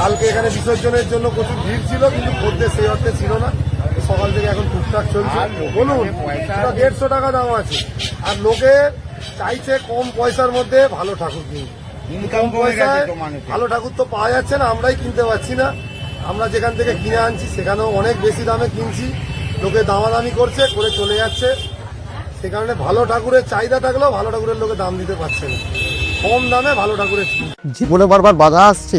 কালকে এখানে বিসর্জনের জন্য প্রচুর ভিড় ছিল কিন্তু খদ্দের সেই অর্থে ছিল না। সকাল থেকে এখন টুকটাক চলছে। বলুন দেড়শো টাকা দাম আছে। আর লোকে চাইছে কম পয়সার মধ্যে ভালো ঠাকুর ইনকাম কম পয়সায় ভালো ঠাকুর তো পাওয়া যাচ্ছে না আমরাই কিনতে পারছি না। আমরা যেখান থেকে কিনে আনছি সেখানেও অনেক বেশি দামে কিনছি। লোকে দামাদামি করছে করে চলে যাচ্ছে। সে কারণে ভালো ঠাকুরের চাহিদা থাকলেও ভালো ঠাকুরের লোকে দাম দিতে পারছে না। কম দামে ভালো ঠাকুরের। জীবনে বারবার বাধা আসছে।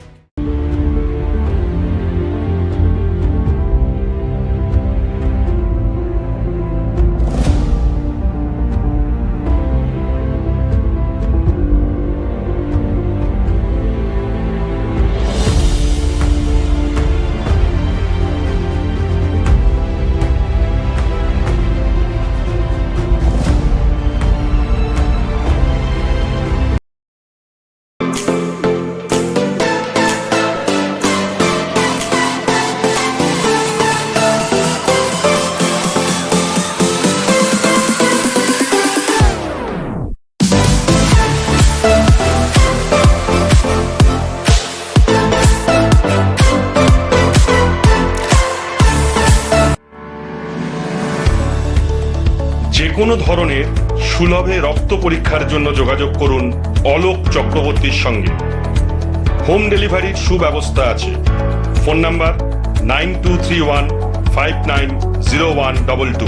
যে কোনো ধরনের সুলভে রক্ত পরীক্ষার জন্য যোগাযোগ করুন অলোক চক্রবর্তীর সঙ্গে। হোম ডেলিভারির সুব্যবস্থা আছে। Phone number nine two three one five nine zero one double two.